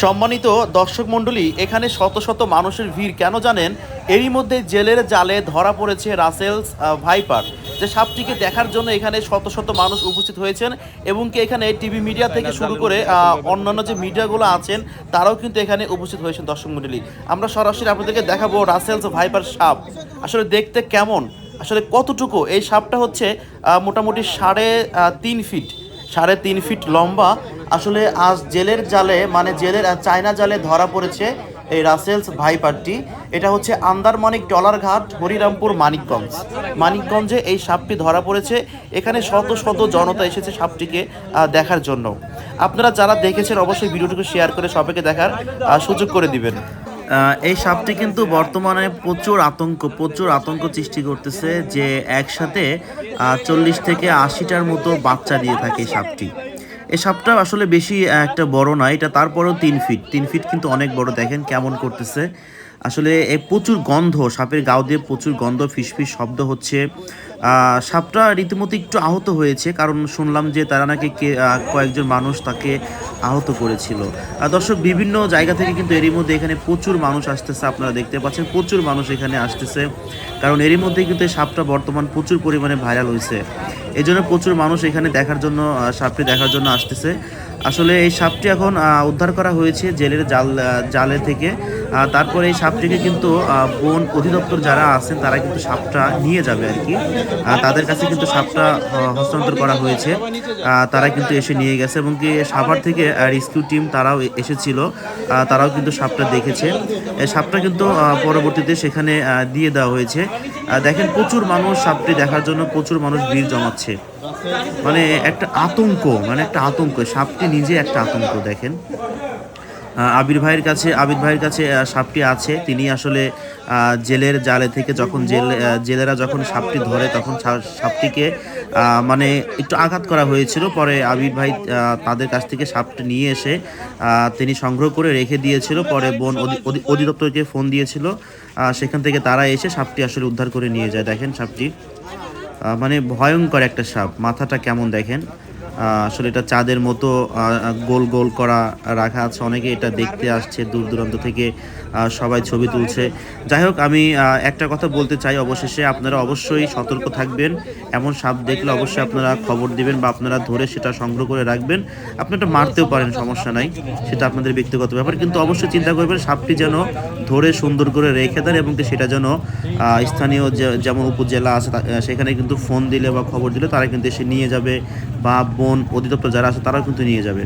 সম্মানিত দর্শক মণ্ডলী এখানে শত শত মানুষের ভিড়। কেন জানেন? এরই মধ্যে জেলের জালে ধরা পড়েছে রাসেলস ভাইপার। যে সাপটিকে দেখার জন্য এখানে শত শত মানুষ উপস্থিত হয়েছেন এবং কি এখানে টিভি মিডিয়া থেকে শুরু করে অন্যান্য যে মিডিয়াগুলো আছেন তারাও কিন্তু এখানে উপস্থিত হয়েছেন দর্শক মণ্ডলী। আমরা সরাসরি আপনাদেরকে দেখাবো রাসেলস ভাইপার সাপ। আসলে দেখতে কেমন? আসলে কতটুকু? এই সাপটা হচ্ছে মোটামুটি সাড়ে তিন ফিট। সাড়ে তিন ফিট লম্বা। আসলে আজ জেলের জালে মানে জেলের চায়না জালে ধরা পড়েছে এই রাসেলস ভাইপারটি। এটা হচ্ছে আন্দারমানিক টলার ঘাট হরিরামপুর, মানিকগঞ্জ। মানিকগঞ্জে এই সাপটি ধরা পড়েছে। এখানে শত শত জনতা এসেছে সাপটিকে দেখার জন্য। আপনারা যারা দেখেছেন, অবশ্যই ভিডিওটিকে শেয়ার করে সবাইকে দেখার সুযোগ করে দিবেন। এই সাপটি কিন্তু বর্তমানে প্রচুর আতঙ্ক প্রচুর আতঙ্ক সৃষ্টি করতেছে যে একসাথে চল্লিশ থেকে আশিটার মতো বাচ্চা দিয়ে থাকে সাপটি। এই সাপটা আসলে বেশি একটা বড় না, এটা তারপরেও তিন ফিট তিন ফিট কিন্তু অনেক বড়, দেখেন কেমন করতেছে। আসলে প্রচুর গন্ধ, সাপের গাও দিয়ে প্রচুর গন্ধ, ফিসফিস শব্দ হচ্ছে। সাপটা রীতিমতো একটু আহত হয়েছে, কারণ শুনলাম যে তারা নাকি কয়েকজন মানুষ তাকে আহত করেছিল। দর্শক, বিভিন্ন জায়গা থেকে কিন্তু এরই মধ্যে এখানে প্রচুর মানুষ আসতেছে, আপনারা দেখতে পাচ্ছেন, প্রচুর মানুষ এখানে আসতেছে, কারণ এরই মধ্যে কিন্তু এই সাপটা বর্তমান প্রচুর পরিমাণে ভাইরাল হয়েছে। এই জন্য প্রচুর মানুষ এখানে দেখার জন্য সাপটি দেখার জন্য আসতেছে। আসলে এই সাপটি এখন উদ্ধার করা হয়েছে জেলের জাল জালে থেকে। তারপরে এই সাপটিকে কিন্তু বন অধিদপ্তর যারা আছেন, তারা কিন্তু সাপটা নিয়ে যাবে আর কি। তাদের কাছে কিন্তু সাপটা হস্তান্তর করা হয়েছে। তারা কিন্তু এসে নিয়ে গেছে এবং কি সাভার থেকে রেস্কিউ টিম তারাও এসেছিল। তারাও কিন্তু সাপটা দেখেছে। সাপটা কিন্তু পরবর্তীতে সেখানে দিয়ে দেওয়া হয়েছে। দেখেন প্রচুর মানুষ সাপটি দেখার জন্য প্রচুর মানুষ ভিড় জমাচ্ছে। মানে একটা আতঙ্ক মানে একটা আতঙ্ক। সাপটি নিজে একটা আতঙ্ক, দেখেন। আবির ভাইয়ের কাছে, আবির ভাইয়ের কাছে সাপটি আছে। তিনি আসলে জেলের জালে থেকে যখন জেল জেলেরা যখন সাপটি ধরে, তখন সাপটিকে মানে একটু আঘাত করা হয়েছিল। পরে আবির ভাই তাদের কাছ থেকে সাপটি নিয়ে এসে তিনি সংগ্রহ করে রেখে দিয়েছিল। পরে বন অধি- অধি- অধিদপ্তরকে ফোন দিয়েছিল। সেখান থেকে তারা এসে সাপটি আসলে উদ্ধার করে নিয়ে যায়। দেখেন সাপটি মানে ভয়ঙ্কর একটা সাপ। মাথাটা কেমন দেখেন? আসলে এটা চাঁদের মতো গোল গোল করা রাখা আছে। অনেকে এটা দেখতে আসছে দূর দূরান্ত থেকে সবাই ছবি তুলছে। যাই হোক, আমি একটা কথা বলতে চাই অবশেষে, আপনারা অবশ্যই সতর্ক থাকবেন। এমন সাপ দেখলে অবশ্যই আপনারা খবর দিবেন বা আপনারা ধরে সেটা সংগ্রহ করে রাখবেন। আপনারা মারতেও পারেন, সমস্যা নাই। সেটা আপনাদের ব্যক্তিগত ব্যাপার। কিন্তু অবশ্যই চিন্তা করবেন, সাপটি যেন ধরে সুন্দর করে রেখে দেন এবং সেটা যেন স্থানীয় যেমন উপজেলা আছে সেখানে কিন্তু ফোন দিলে বা খবর দিলে তারা কিন্তু এসে নিয়ে যাবে বা বন অধিদপ্তর যারা আছে তারাও কিন্তু নিয়ে যাবে।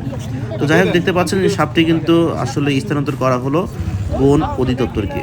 তো যাই হোক, দেখতে পাচ্ছেন সাপটি কিন্তু আসলে স্থানান্তর করা হলো বন অধিদপ্তরকে।